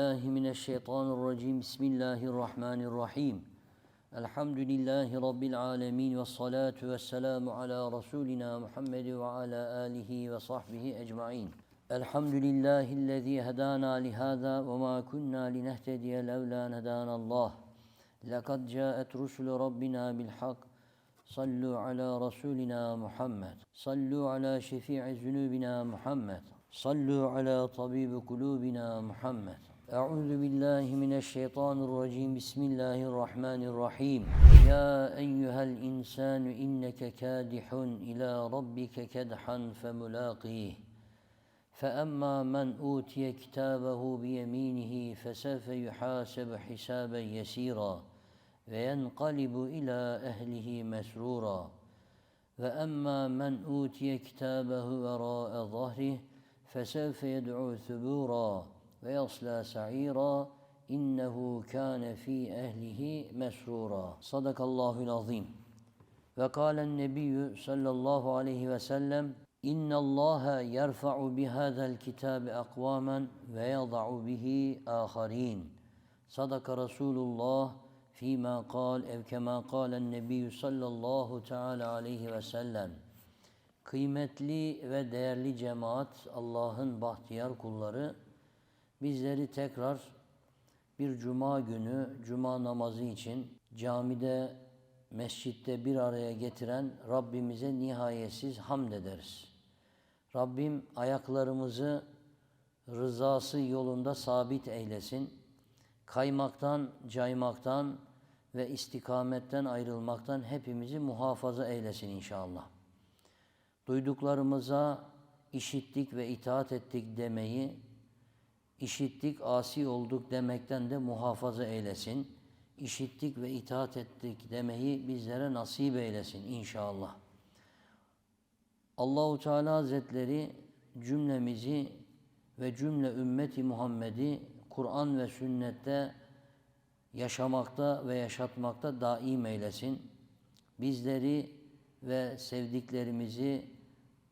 بالله من الشيطان الرجيم بسم الله الرحمن الرحيم الحمد لله رب العالمين والصلاة والسلام على رسولنا محمد وعلى آله وصحبه أجمعين الحمد لله الذي هدانا لهذا وما كنا لنهتدي لولا أن هدانا الله لقد جاءت رسل ربنا بالحق صلوا على رسولنا محمد صلوا على شفيع ذنوبنا محمد صلوا على طبيب قلوبنا محمد أعوذ بالله من الشيطان الرجيم. بسم الله الرحمن الرحيم. يا أيها الإنسان إنك كادح إلى ربك كدحا فملاقيه. فأما من أوتي كتابه بيمينه فسوف يحاسب حسابا يسيرا وينقلب إلى أهله مسرورا. وأما من أوتي كتابه وراء ظهره فسوف يدعو ثبورا. ويصلى سعيرا إنه كان في أهله مسرورا صدق الله العظيم وقال النبي صلى الله عليه وسلم إن الله يرفع بهذا الكتاب أقواما ويضع به آخرين صدق رسول الله فيما قال أو كما قال النبي صلى الله تعالى عليه وسلم Kıymetli ve değerli cemaat, Allah'ın bahtiyar kulları, bizleri tekrar bir cuma günü, cuma namazı için camide, mescitte bir araya getiren Rabbimize nihayetsiz hamd ederiz. Rabbim ayaklarımızı rızası yolunda sabit eylesin. Kaymaktan, caymaktan ve istikametten ayrılmaktan hepimizi muhafaza eylesin inşallah duyduklarımıza işittik ve itaat ettik demeyi, işittik, asi olduk demekten de muhafaza eylesin. İşittik ve itaat ettik demeyi bizlere nasip eylesin inşallah. Allahu Teala Hazretleri cümlemizi ve cümle ümmeti Muhammed'i Kur'an ve sünnette yaşamakta ve yaşatmakta daim eylesin. Bizleri ve sevdiklerimizi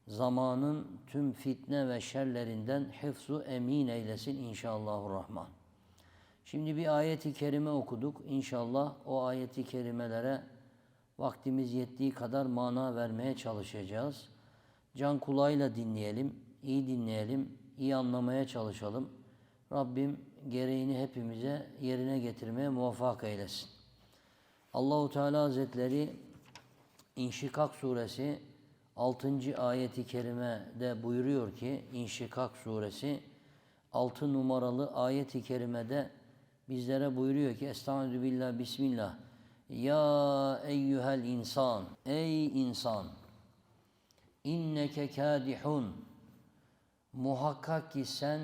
zamanın tüm fitne ve şerlerinden hıfzu emin eylesin inşallahurrahman. Şimdi bir ayeti kerime okuduk. İnşallah o ayeti kerimelere vaktimiz yettiği kadar mana vermeye çalışacağız. Can kulağıyla dinleyelim, iyi dinleyelim, iyi anlamaya çalışalım. Rabbim gereğini hepimize yerine getirmeye muvaffak eylesin. Allahu Teala Hazretleri İnşikak suresi 6. ayeti kerimede buyuruyor ki İnşikak suresi 6 numaralı ayeti kerimede bizlere buyuruyor ki Estaizu billah bismillah Ya eyyuhel insan Ey insan inneke kadihun muhakkak ki sen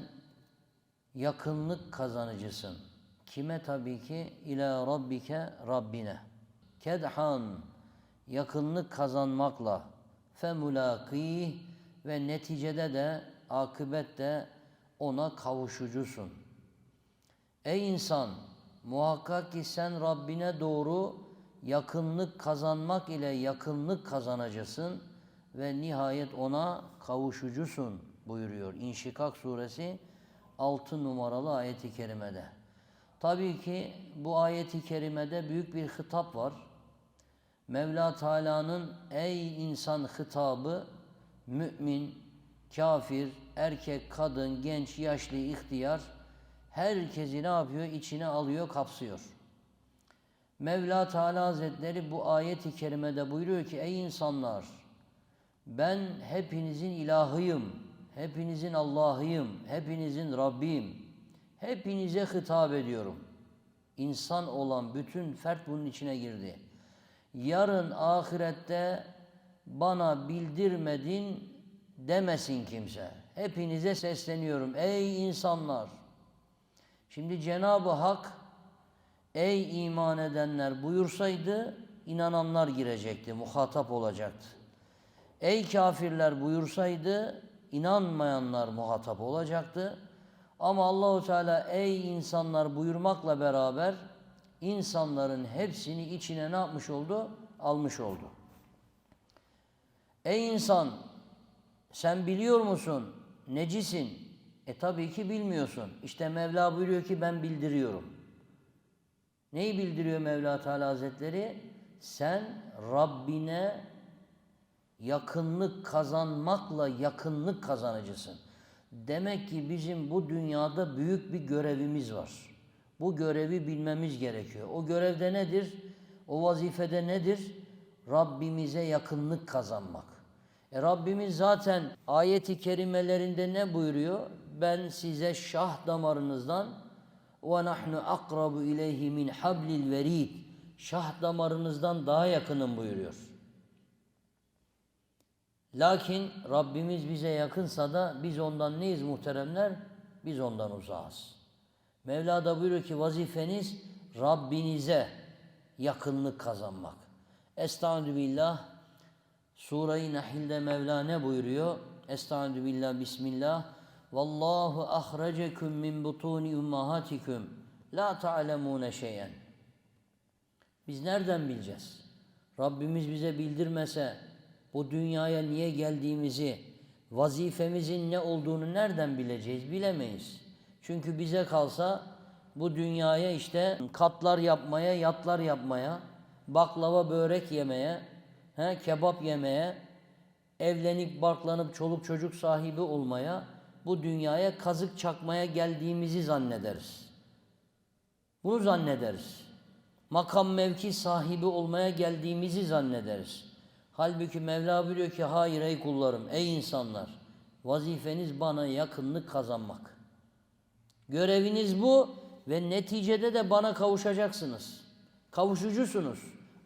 yakınlık kazanıcısın. Kime tabii ki? İlâ rabbike Rabbine. Kedhan yakınlık kazanmakla femulakih ve neticede de akıbette ona kavuşucusun. Ey insan muhakkak ki sen Rabbine doğru yakınlık kazanmak ile yakınlık kazanacısın ve nihayet ona kavuşucusun buyuruyor. İnşikak suresi 6 numaralı ayeti kerimede. Tabii ki bu ayeti kerimede büyük bir hitap var. Mevla Teala'nın ey insan hitabı mümin, kafir, erkek, kadın, genç, yaşlı, ihtiyar herkesi ne yapıyor? İçine alıyor, kapsıyor. Mevla Teala Hazretleri bu ayeti kerimede buyuruyor ki ey insanlar ben hepinizin ilahıyım, hepinizin Allah'ıyım, hepinizin Rabbiyim. Hepinize hitap ediyorum. İnsan olan bütün fert bunun içine girdi yarın ahirette bana bildirmedin demesin kimse. Hepinize sesleniyorum ey insanlar. Şimdi Cenab-ı Hak ey iman edenler buyursaydı inananlar girecekti, muhatap olacaktı. Ey kafirler buyursaydı inanmayanlar muhatap olacaktı. Ama Allahu Teala ey insanlar buyurmakla beraber insanların hepsini içine ne yapmış oldu? Almış oldu. Ey insan sen biliyor musun necisin? E tabii ki bilmiyorsun. İşte Mevla buyuruyor ki ben bildiriyorum. Neyi bildiriyor Mevla Teala Hazretleri? Sen Rabbine yakınlık kazanmakla yakınlık kazanıcısın. Demek ki bizim bu dünyada büyük bir görevimiz var. Bu görevi bilmemiz gerekiyor. O görevde nedir? O vazifede nedir? Rabbimize yakınlık kazanmak. E Rabbimiz zaten ayeti kerimelerinde ne buyuruyor? Ben size şah damarınızdan ve nahnu akrabu ileyhi min hablil verid. Şah damarınızdan daha yakınım buyuruyor. Lakin Rabbimiz bize yakınsa da biz ondan neyiz muhteremler? Biz ondan uzağız. Mevla da buyuruyor ki vazifeniz Rabbinize yakınlık kazanmak. Estaizu billah. Sure-i Nahil'de Mevla ne buyuruyor? Estaizu billah, bismillah. Vallahu ahrecekum min butuni ummahatikum la ta'lemune şeyen. Biz nereden bileceğiz? Rabbimiz bize bildirmese bu dünyaya niye geldiğimizi, vazifemizin ne olduğunu nereden bileceğiz? Bilemeyiz. Çünkü bize kalsa bu dünyaya işte katlar yapmaya, yatlar yapmaya, baklava börek yemeye, he, kebap yemeye, evlenip barklanıp çoluk çocuk sahibi olmaya, bu dünyaya kazık çakmaya geldiğimizi zannederiz. Bunu zannederiz. Makam mevki sahibi olmaya geldiğimizi zannederiz. Halbuki Mevla buyuruyor ki hayır ey kullarım, ey insanlar. Vazifeniz bana yakınlık kazanmak. Göreviniz bu ve neticede de bana kavuşacaksınız. Kavuşucusunuz.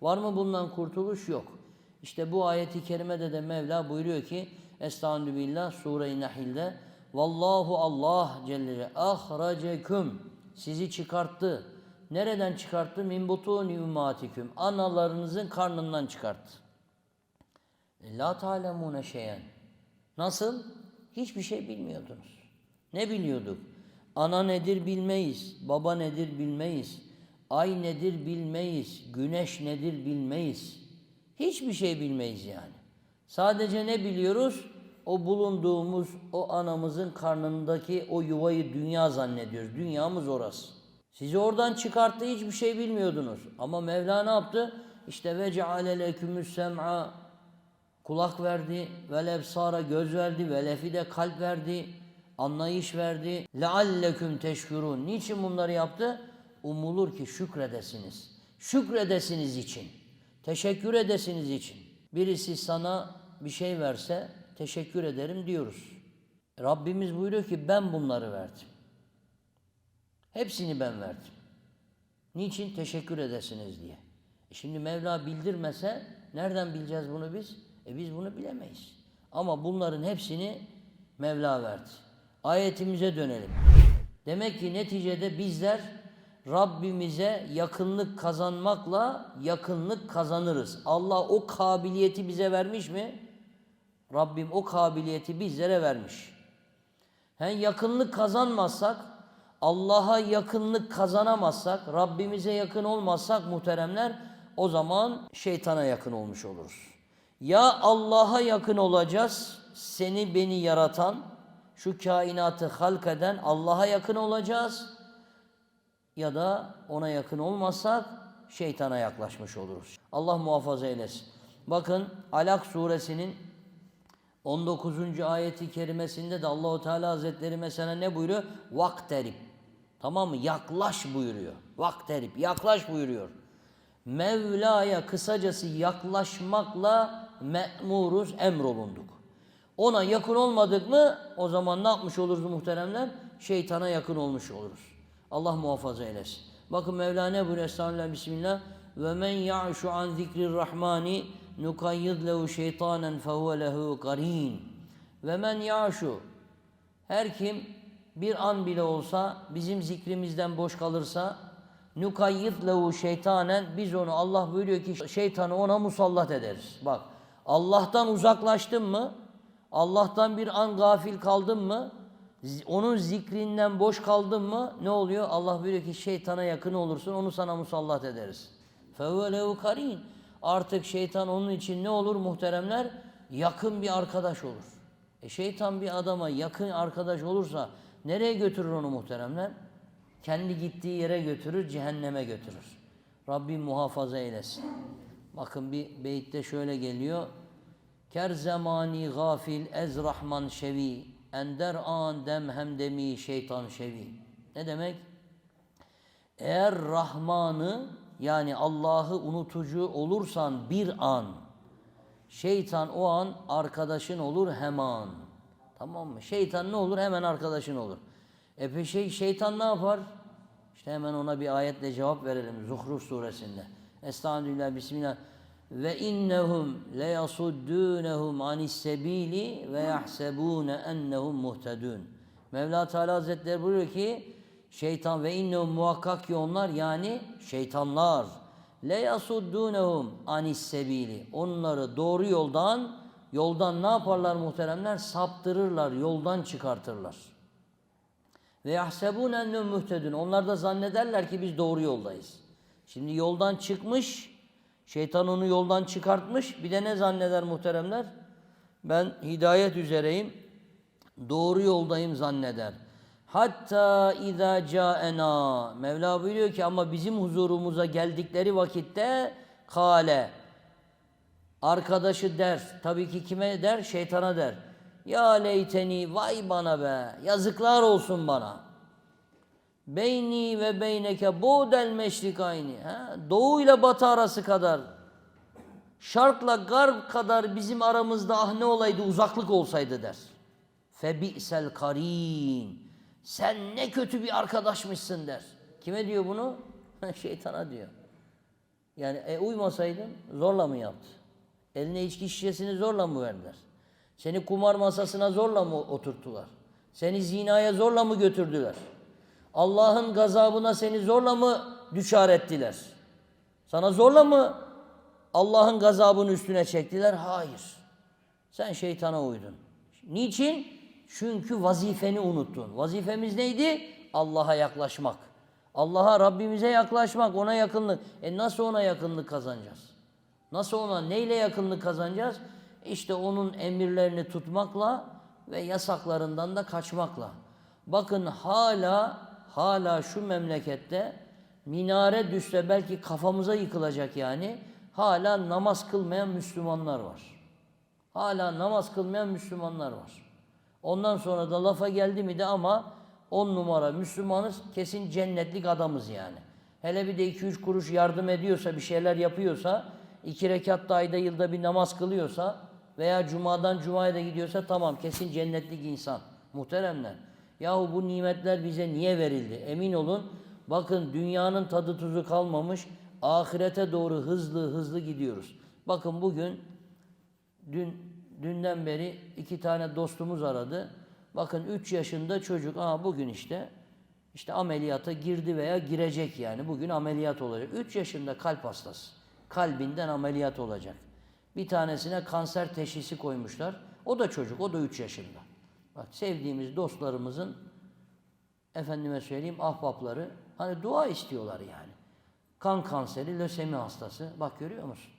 Var mı bundan kurtuluş? Yok. İşte bu ayeti kerimede de Mevla buyuruyor ki Estağfirullah billah Sure-i Nahil'de Vallahu Allah Celle ahracekum sizi çıkarttı. Nereden çıkarttı? Min butuni ummatiküm. Analarınızın karnından çıkarttı. La ta'lemune şeyen. Nasıl? Hiçbir şey bilmiyordunuz. Ne biliyorduk? Ana nedir bilmeyiz, baba nedir bilmeyiz, ay nedir bilmeyiz, güneş nedir bilmeyiz. Hiçbir şey bilmeyiz yani. Sadece ne biliyoruz? O bulunduğumuz, o anamızın karnındaki o yuvayı dünya zannediyoruz. Dünyamız orası. Sizi oradan çıkarttı hiçbir şey bilmiyordunuz. Ama Mevla ne yaptı? İşte ve ceale lekümüs sem'a kulak verdi, ve lebsara göz verdi, ve lefide kalp verdi, anlayış verdi. Lealleküm teşkurun. Niçin bunları yaptı? Umulur ki şükredesiniz. Şükredesiniz için. Teşekkür edesiniz için. Birisi sana bir şey verse teşekkür ederim diyoruz. Rabbimiz buyuruyor ki ben bunları verdim. Hepsini ben verdim. Niçin? Teşekkür edesiniz diye. E şimdi Mevla bildirmese nereden bileceğiz bunu biz? E biz bunu bilemeyiz. Ama bunların hepsini Mevla verdi. Ayetimize dönelim. Demek ki neticede bizler Rabbimize yakınlık kazanmakla yakınlık kazanırız. Allah o kabiliyeti bize vermiş mi? Rabbim o kabiliyeti bizlere vermiş. Hem yakınlık kazanmazsak, Allah'a yakınlık kazanamazsak, Rabbimize yakın olmazsak muhteremler, o zaman şeytana yakın olmuş oluruz. Ya Allah'a yakın olacağız, seni beni yaratan, şu kainatı halk eden Allah'a yakın olacağız. Ya da ona yakın olmazsak şeytana yaklaşmış oluruz. Allah muhafaza eylesin. Bakın Alak suresinin 19. ayeti kerimesinde de Allahu Teala Hazretleri mesela ne buyuruyor? Vakterib. Tamam mı? Yaklaş buyuruyor. Vakterib. Yaklaş buyuruyor. Mevla'ya kısacası yaklaşmakla me'muruz, emrolunduk. Ona yakın olmadık mı o zaman ne yapmış oluruz muhteremler? Şeytana yakın olmuş oluruz. Allah muhafaza eylesin. Bakın Mevla ne buyuruyor? Estağfirullah, Bismillah. Ve men ya'şu an zikrir rahmani nukayyid lehu şeytanen fehuve lehu karin. Ve men ya'şu her kim bir an bile olsa bizim zikrimizden boş kalırsa nukayyid lehu şeytanen biz onu Allah buyuruyor ki şeytanı ona musallat ederiz. Bak Allah'tan uzaklaştın mı? Allah'tan bir an gafil kaldın mı? Onun zikrinden boş kaldın mı? Ne oluyor? Allah buyuruyor ki şeytana yakın olursun onu sana musallat ederiz. Fevvelehu karin. Artık şeytan onun için ne olur muhteremler? Yakın bir arkadaş olur. E şeytan bir adama yakın arkadaş olursa Nereye götürür onu muhteremler? Kendi gittiği yere götürür, cehenneme götürür. Rabbim muhafaza eylesin. Bakın bir beyitte şöyle geliyor. Ker zamani gafil ez rahman şevi ender an dem hemdemi şeytan şevi. Ne demek? Eğer Rahman'ı yani Allah'ı unutucu olursan bir an şeytan o an arkadaşın olur hemen. Tamam mı? Şeytan ne olur? Hemen arkadaşın olur. E şey, şeytan ne yapar? İşte hemen ona bir ayetle cevap verelim. Zuhruf suresinde. Estağfirullah, Bismillah. Ve innehum le yasuddunhum anis sebili ve yahsebune ennehum muhtedun. Mevla Teala Hazretleri buyuruyor ki şeytan ve innehum muhakkak ki onlar yani şeytanlar le yasuddunhum anis sebili. Onları doğru yoldan yoldan ne yaparlar muhteremler? Saptırırlar, yoldan çıkartırlar. Ve yahsebun ennehum muhtedun. Onlar da zannederler ki biz doğru yoldayız. Şimdi yoldan çıkmış, şeytan onu yoldan çıkartmış. Bir de ne zanneder muhteremler? Ben hidayet üzereyim, doğru yoldayım zanneder. Hatta izâ câena. Mevla buyuruyor ki ama bizim huzurumuza geldikleri vakitte kale. Arkadaşı der. Tabii ki kime der? Şeytana der. Ya leyteni vay bana be. Yazıklar olsun bana. Beyni ve beyneke bu'del meşrikayni. Doğu ile batı arası kadar. Şarkla garb kadar bizim aramızda ah ne olaydı uzaklık olsaydı der. Febi'sel karin. Sen ne kötü bir arkadaşmışsın der. Kime diyor bunu? Şeytana diyor. Yani e, uymasaydın zorla mı yaptı? Eline içki şişesini zorla mı verdiler? Seni kumar masasına zorla mı oturttular? Seni zinaya zorla mı götürdüler? Allah'ın gazabına seni zorla mı düşar ettiler? Sana zorla mı Allah'ın gazabını üstüne çektiler? Hayır. Sen şeytana uydun. Niçin? Çünkü vazifeni unuttun. Vazifemiz neydi? Allah'a yaklaşmak. Allah'a Rabbimize yaklaşmak, ona yakınlık. E nasıl ona yakınlık kazanacağız? Nasıl ona neyle yakınlık kazanacağız? İşte onun emirlerini tutmakla ve yasaklarından da kaçmakla. Bakın hala hala şu memlekette minare düşse belki kafamıza yıkılacak yani. Hala namaz kılmayan Müslümanlar var. Hala namaz kılmayan Müslümanlar var. Ondan sonra da lafa geldi mi de ama on numara Müslümanız kesin cennetlik adamız yani. Hele bir de iki üç kuruş yardım ediyorsa bir şeyler yapıyorsa iki rekat da ayda yılda bir namaz kılıyorsa veya cumadan cumaya da gidiyorsa tamam kesin cennetlik insan. Muhteremler. Yahu bu nimetler bize niye verildi? Emin olun bakın dünyanın tadı tuzu kalmamış ahirete doğru hızlı hızlı gidiyoruz. Bakın bugün dün dünden beri iki tane dostumuz aradı. Bakın 3 yaşında çocuk aa bugün işte işte ameliyata girdi veya girecek yani. Bugün ameliyat olacak. 3 yaşında kalp hastası. Kalbinden ameliyat olacak. Bir tanesine kanser teşhisi koymuşlar. O da çocuk, o da 3 yaşında. Bak sevdiğimiz dostlarımızın efendime söyleyeyim ahbapları hani dua istiyorlar yani. Kan kanseri, lösemi hastası. Bak görüyor musun?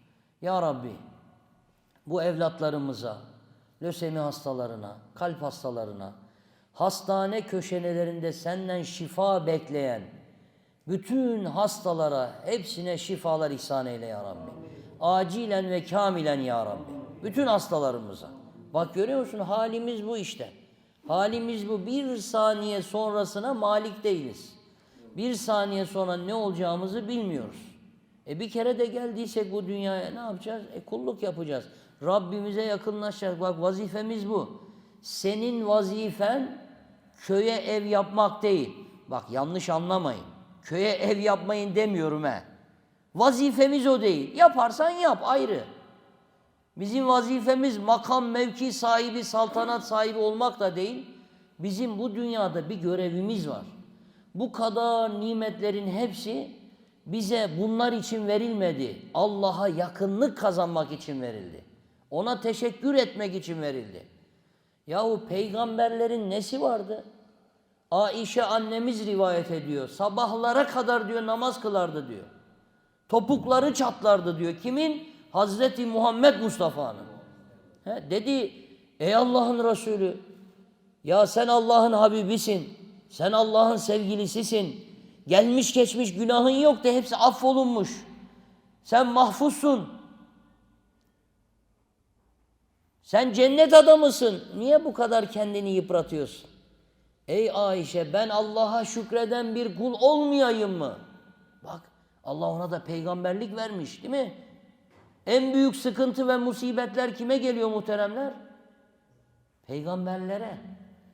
Ya Rabbi bu evlatlarımıza, lösemi hastalarına, kalp hastalarına, hastane köşelerinde senden şifa bekleyen bütün hastalara hepsine şifalar ihsan eyle ya Rabbi. Acilen ve kamilen ya Rabbi. Bütün hastalarımıza. Bak görüyor musun halimiz bu işte. Halimiz bu. Bir saniye sonrasına malik değiliz. Bir saniye sonra ne olacağımızı bilmiyoruz. E bir kere de geldiysek bu dünyaya ne yapacağız? E kulluk yapacağız. Rabbimize yakınlaşacağız. Bak vazifemiz bu. Senin vazifen köye ev yapmak değil. Bak yanlış anlamayın. Köye ev yapmayın demiyorum he. Vazifemiz o değil. Yaparsan yap ayrı. Bizim vazifemiz makam, mevki sahibi, saltanat sahibi olmak da değil. Bizim bu dünyada bir görevimiz var. Bu kadar nimetlerin hepsi bize bunlar için verilmedi. Allah'a yakınlık kazanmak için verildi. Ona teşekkür etmek için verildi. Yahu peygamberlerin nesi vardı? Aişe annemiz rivayet ediyor. Sabahlara kadar diyor namaz kılardı diyor. Topukları çatlardı diyor. Kimin? Hazreti Muhammed Mustafa'nın. Dedi ey Allah'ın Resulü Ya sen Allah'ın Habibisin. Sen Allah'ın sevgilisisin. Gelmiş geçmiş günahın yok da hepsi affolunmuş. Sen mahfuzsun. Sen cennet adamısın. Niye bu kadar kendini yıpratıyorsun? Ey Ayşe ben Allah'a şükreden bir kul olmayayım mı? Bak Allah ona da peygamberlik vermiş değil mi? En büyük sıkıntı ve musibetler kime geliyor muhteremler? Peygamberlere.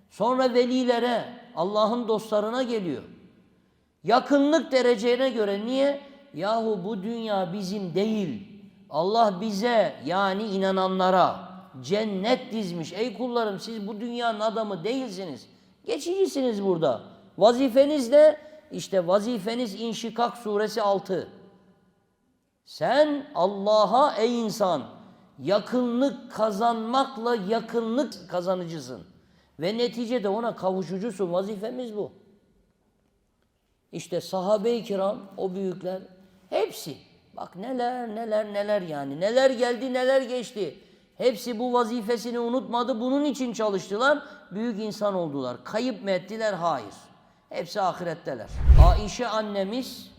Sonra velilere, Allah'ın dostlarına geliyor. Yakınlık derecene göre niye? Yahu bu dünya bizim değil. Allah bize yani inananlara cennet dizmiş. Ey kullarım siz bu dünyanın adamı değilsiniz. Geçicisiniz burada. Vazifeniz ne? İşte vazifeniz İnşikak suresi 6. Sen Allah'a ey insan yakınlık kazanmakla yakınlık kazanıcısın. Ve neticede ona kavuşucusun. Vazifemiz bu. İşte sahabe-i kiram, o büyükler hepsi. Bak neler neler neler yani. Neler geldi neler geçti. Hepsi bu vazifesini unutmadı. Bunun için çalıştılar. Büyük insan oldular. Kayıp mı ettiler? Hayır. Hepsi ahiretteler. Aişe annemiz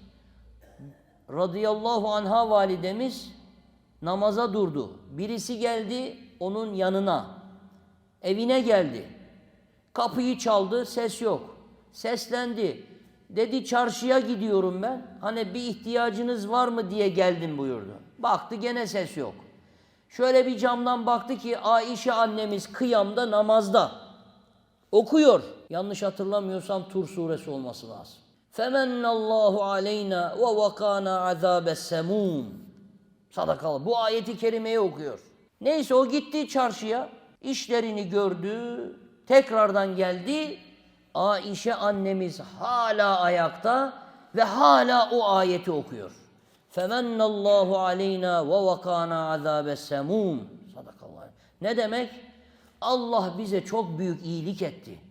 radıyallahu anha validemiz namaza durdu. Birisi geldi onun yanına. Evine geldi. Kapıyı çaldı, ses yok. Seslendi. Dedi çarşıya gidiyorum ben. Hani bir ihtiyacınız var mı diye geldim buyurdu. Baktı gene ses yok. Şöyle bir camdan baktı ki Aişe annemiz kıyamda namazda. Okuyor. Yanlış hatırlamıyorsam Tur suresi olması lazım. Femennallahu aleyna ve vakana azabes semum. Sadakallah. Bu ayeti kerimeyi okuyor. Neyse o gitti çarşıya. işlerini gördü. Tekrardan geldi. Aişe annemiz hala ayakta ve hala o ayeti okuyor. Femennallahu aleyna ve vakana azabes semum. Sadakallah. Ne demek? Allah bize çok büyük iyilik etti.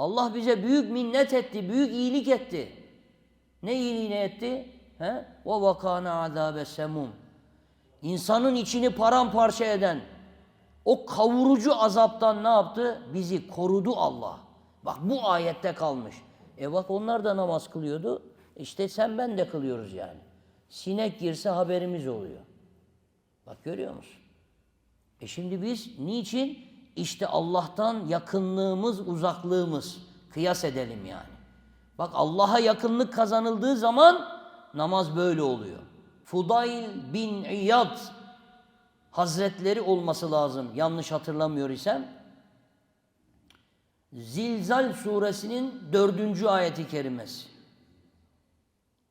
Allah bize büyük minnet etti, büyük iyilik etti. Ne iyiliğini etti? He? Ve vakana azabes semum. İnsanın içini paramparça eden o kavurucu azaptan ne yaptı? Bizi korudu Allah. Bak bu ayette kalmış. E bak onlar da namaz kılıyordu. İşte sen ben de kılıyoruz yani. Sinek girse haberimiz oluyor. Bak görüyor musun? E şimdi biz niçin? İşte Allah'tan yakınlığımız, uzaklığımız. Kıyas edelim yani. Bak Allah'a yakınlık kazanıldığı zaman namaz böyle oluyor. Fudayl bin İyad Hazretleri olması lazım. Yanlış hatırlamıyor isem. Zilzal suresinin dördüncü ayeti kerimesi.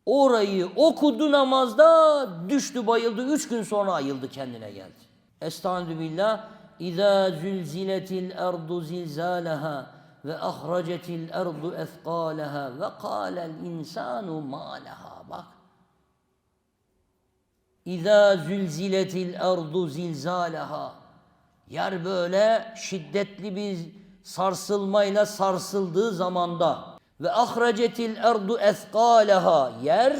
Orayı okudu namazda, düştü bayıldı. Üç gün sonra ayıldı kendine geldi. Estaizu erdu zilzâleha ve ahracetil erdu ethqâleha ve kâlel insanu mâ leha. Bak. İzâ zülziletil erdu zilzâleha. Yer böyle şiddetli bir sarsılmayla sarsıldığı zamanda ve ahracetil erdu ethqâleha. Yer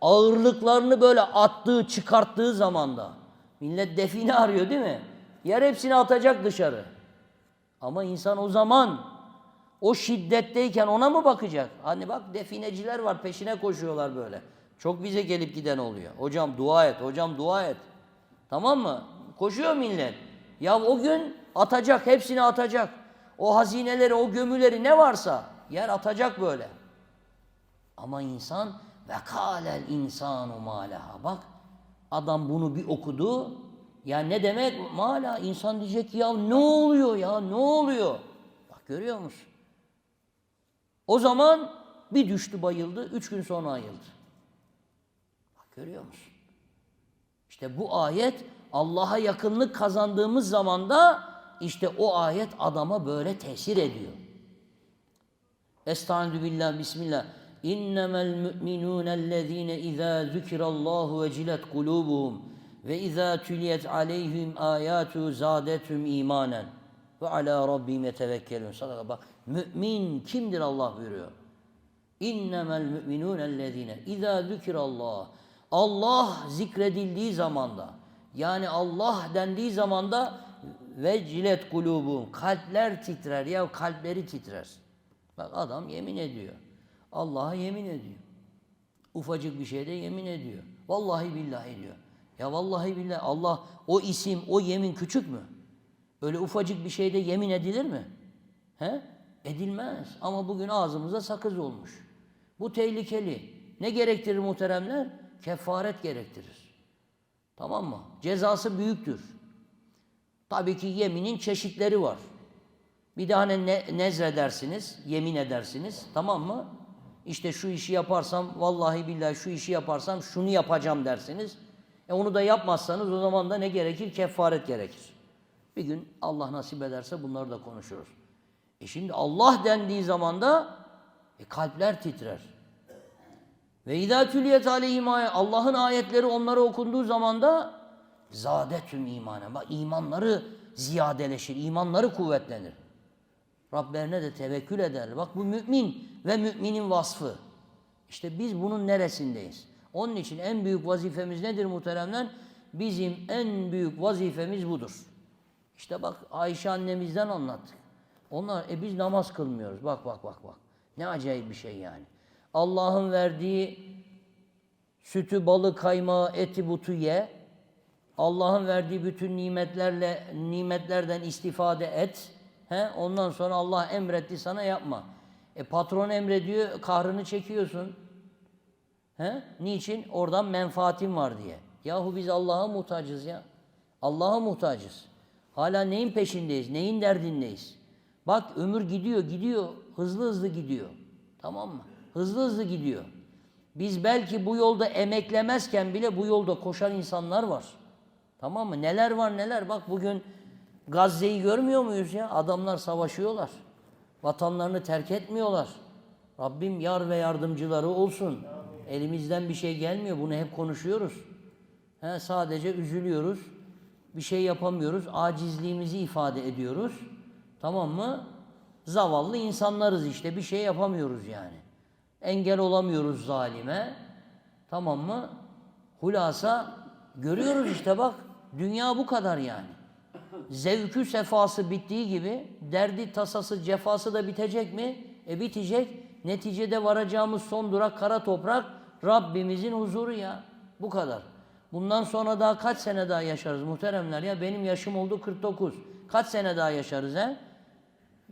ağırlıklarını böyle attığı, çıkarttığı zamanda. Millet define arıyor değil mi? Yer hepsini atacak dışarı. Ama insan o zaman o şiddetteyken ona mı bakacak? Hani bak defineciler var peşine koşuyorlar böyle. Çok bize gelip giden oluyor. Hocam dua et, hocam dua et. Tamam mı? Koşuyor millet. Ya o gün atacak, hepsini atacak. O hazineleri, o gömüleri ne varsa yer atacak böyle. Ama insan ve kâlel insanu mâleha. Bak adam bunu bir okudu. Ya ne demek? Mala insan diyecek ki ya ne oluyor ya ne oluyor? Bak görüyor musun? O zaman bir düştü bayıldı. Üç gün sonra ayıldı. Bak görüyor musun? İşte bu ayet Allah'a yakınlık kazandığımız zamanda işte o ayet adama böyle tesir ediyor. Estaizu billah, bismillah. İnnemel mu'minûnellezîne izâ zükirallâhu vecilet kulûbuhum ve izâ tüliyet aleyhim âyâtu zâdethum imanen ve alâ rabbim yetevekkelûn. Sadaka bak. Mümin kimdir Allah buyuruyor. İnnemel mu'minûnellezîne izâ zükirallâh. Allah zikredildiği zamanda yani Allah dendiği zamanda ve cilet kulubum. Kalpler titrer ya kalpleri titrer. Bak adam yemin ediyor. Allah'a yemin ediyor. Ufacık bir şeyde yemin ediyor. Vallahi billahi diyor. Ya vallahi billahi Allah o isim, o yemin küçük mü? Öyle ufacık bir şeyde yemin edilir mi? He? Edilmez. Ama bugün ağzımıza sakız olmuş. Bu tehlikeli. Ne gerektirir muhteremler? Kefaret gerektirir. Tamam mı? Cezası büyüktür. Tabii ki yeminin çeşitleri var. Bir de hani ne, nezredersiniz, yemin edersiniz. Tamam mı? İşte şu işi yaparsam, vallahi billahi şu işi yaparsam şunu yapacağım dersiniz. E onu da yapmazsanız o zaman da ne gerekir? Kefaret gerekir. Bir gün Allah nasip ederse bunları da konuşuruz. E şimdi Allah dendiği zaman da e kalpler titrer. Ve izâ tüliyet aleyhim. Allah'ın ayetleri onlara okunduğu zaman da zadetüm imanen. Bak imanları ziyadeleşir, imanları kuvvetlenir. Rablerine de tevekkül eder. Bak bu mümin ve müminin vasfı. İşte biz bunun neresindeyiz? Onun için en büyük vazifemiz nedir muhteremler? Bizim en büyük vazifemiz budur. İşte bak Ayşe annemizden anlattık. Onlar e biz namaz kılmıyoruz. Bak bak bak bak. Ne acayip bir şey yani. Allah'ın verdiği sütü, balı, kaymağı, eti, butu ye. Allah'ın verdiği bütün nimetlerle nimetlerden istifade et. He? Ondan sonra Allah emretti sana yapma. E patron emrediyor, kahrını çekiyorsun. He? Niçin? Oradan menfaatin var diye. Yahu biz Allah'a muhtacız ya. Allah'a muhtacız. Hala neyin peşindeyiz? Neyin derdindeyiz? Bak ömür gidiyor, gidiyor. Hızlı hızlı gidiyor. Tamam mı? Hızlı hızlı gidiyor. Biz belki bu yolda emeklemezken bile bu yolda koşan insanlar var. Tamam mı? Neler var neler. Bak bugün Gazze'yi görmüyor muyuz ya? Adamlar savaşıyorlar. Vatanlarını terk etmiyorlar. Rabbim yar ve yardımcıları olsun. Elimizden bir şey gelmiyor. Bunu hep konuşuyoruz. He, sadece üzülüyoruz. Bir şey yapamıyoruz. Acizliğimizi ifade ediyoruz. Tamam mı? Zavallı insanlarız işte. Bir şey yapamıyoruz yani. Engel olamıyoruz zalime. Tamam mı? Hulasa görüyoruz işte bak. Dünya bu kadar yani. Zevkü sefası bittiği gibi derdi tasası cefası da bitecek mi? E bitecek. Neticede varacağımız son durak kara toprak Rabbimizin huzuru ya. Bu kadar. Bundan sonra daha kaç sene daha yaşarız muhteremler ya? Benim yaşım oldu 49. Kaç sene daha yaşarız he?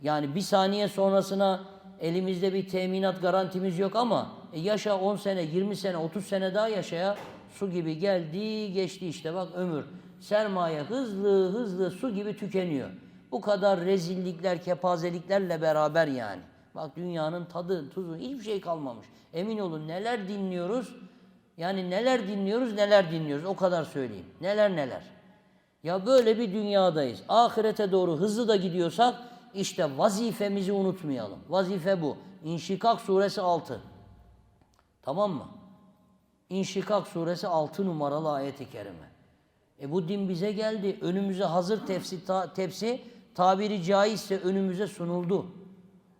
Yani bir saniye sonrasına elimizde bir teminat garantimiz yok ama e yaşa 10 sene, 20 sene, 30 sene daha yaşaya su gibi geldi, geçti işte bak ömür. Sermaye hızlı hızlı su gibi tükeniyor. Bu kadar rezillikler, kepazeliklerle beraber yani. Bak dünyanın tadı, tuzu hiçbir şey kalmamış. Emin olun neler dinliyoruz. Yani neler dinliyoruz, neler dinliyoruz. O kadar söyleyeyim. Neler neler. Ya böyle bir dünyadayız. Ahirete doğru hızlı da gidiyorsak işte vazifemizi unutmayalım. Vazife bu. İnşikak suresi 6. Tamam mı? İnşikak suresi 6 numaralı ayeti kerime. E bu din bize geldi. Önümüze hazır tepsi, ta, tepsi tabiri caizse önümüze sunuldu.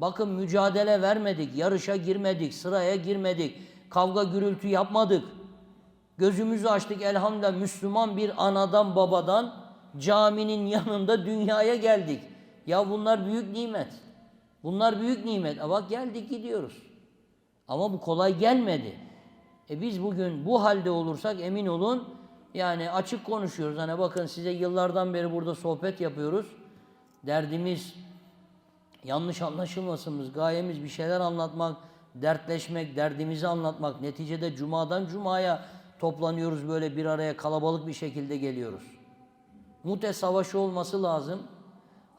Bakın mücadele vermedik, yarışa girmedik, sıraya girmedik, kavga gürültü yapmadık. Gözümüzü açtık elhamdülillah Müslüman bir anadan babadan caminin yanında dünyaya geldik. Ya bunlar büyük nimet. Bunlar büyük nimet. E bak geldik gidiyoruz. Ama bu kolay gelmedi. E biz bugün bu halde olursak emin olun yani açık konuşuyoruz. Hani bakın size yıllardan beri burada sohbet yapıyoruz. Derdimiz yanlış anlaşılmasımız, gayemiz bir şeyler anlatmak, dertleşmek, derdimizi anlatmak. Neticede cumadan cumaya toplanıyoruz böyle bir araya kalabalık bir şekilde geliyoruz. Mute savaşı olması lazım.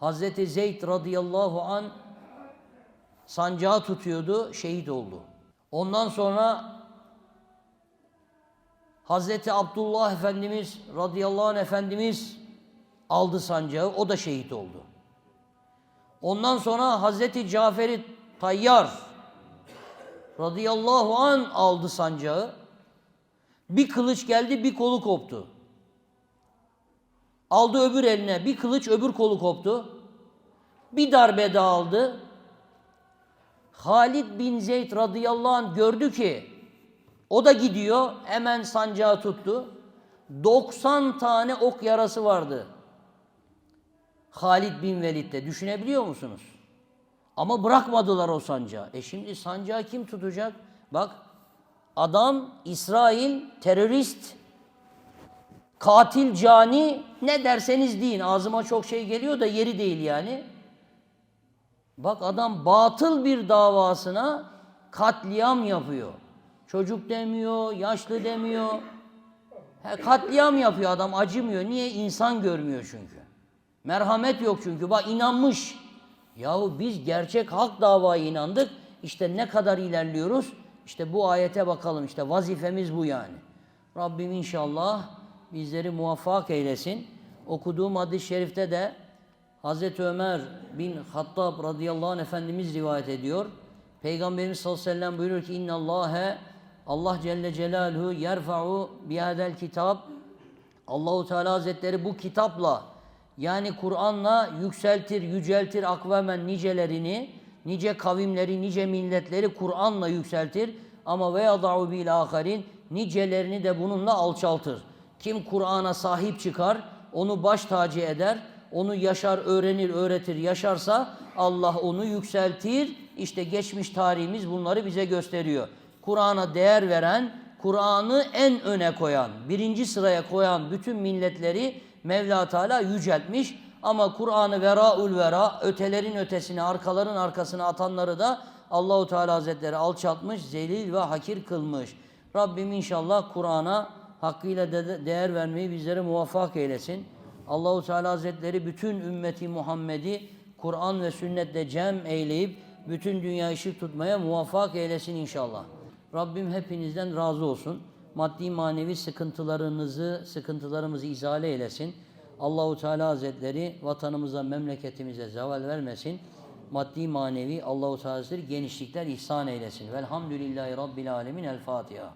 Hazreti Zeyd radıyallahu an sancağı tutuyordu, şehit oldu. Ondan sonra Hazreti Abdullah Efendimiz radıyallahu anh Efendimiz aldı sancağı, o da şehit oldu. Ondan sonra Hazreti Caferi Tayyar radıyallahu an aldı sancağı. Bir kılıç geldi, bir kolu koptu. Aldı öbür eline, bir kılıç öbür kolu koptu. Bir darbe daha aldı. Halid bin Zeyd radıyallahu anh gördü ki o da gidiyor, hemen sancağı tuttu. 90 tane ok yarası vardı. Halid bin Velid'de düşünebiliyor musunuz? Ama bırakmadılar o sancağı. E şimdi sancağı kim tutacak? Bak adam İsrail terörist, katil, cani ne derseniz deyin. Ağzıma çok şey geliyor da yeri değil yani. Bak adam batıl bir davasına katliam yapıyor. Çocuk demiyor, yaşlı demiyor. He, katliam yapıyor adam acımıyor. Niye? İnsan görmüyor çünkü. Merhamet yok çünkü. Bak inanmış. Yahu biz gerçek hak davaya inandık. İşte ne kadar ilerliyoruz? İşte bu ayete bakalım. İşte vazifemiz bu yani. Rabbim inşallah bizleri muvaffak eylesin. Okuduğum hadis-i şerifte de Hazreti Ömer bin Hattab radıyallahu anh Efendimiz rivayet ediyor. Peygamberimiz sallallahu aleyhi ve sellem buyuruyor ki inna Allahe Allah Celle Celaluhu yerfa'u bihadel kitap Allahu Teala Hazretleri bu kitapla yani Kur'an'la yükseltir, yüceltir akvamen nicelerini, nice kavimleri, nice milletleri Kur'an'la yükseltir. Ama ve yada'u bil aharin nicelerini de bununla alçaltır. Kim Kur'an'a sahip çıkar, onu baş tacı eder, onu yaşar, öğrenir, öğretir, yaşarsa Allah onu yükseltir. İşte geçmiş tarihimiz bunları bize gösteriyor. Kur'an'a değer veren, Kur'an'ı en öne koyan, birinci sıraya koyan bütün milletleri Mevla Teala yüceltmiş. Ama Kur'an'ı veraul vera, ötelerin ötesine, arkaların arkasına atanları da Allahu Teala Hazretleri alçaltmış, zelil ve hakir kılmış. Rabbim inşallah Kur'an'a hakkıyla de- değer vermeyi bizlere muvaffak eylesin. Allahu Teala Hazretleri bütün ümmeti Muhammed'i Kur'an ve sünnetle cem eyleyip bütün dünya ışık tutmaya muvaffak eylesin inşallah. Rabbim hepinizden razı olsun. Maddi manevi sıkıntılarınızı, sıkıntılarımızı izale eylesin. Allahu Teala Hazretleri vatanımıza, memleketimize zeval vermesin. Maddi manevi Allahu Teala Hazretleri genişlikler ihsan eylesin. Velhamdülillahi Rabbil Alemin. El Fatiha.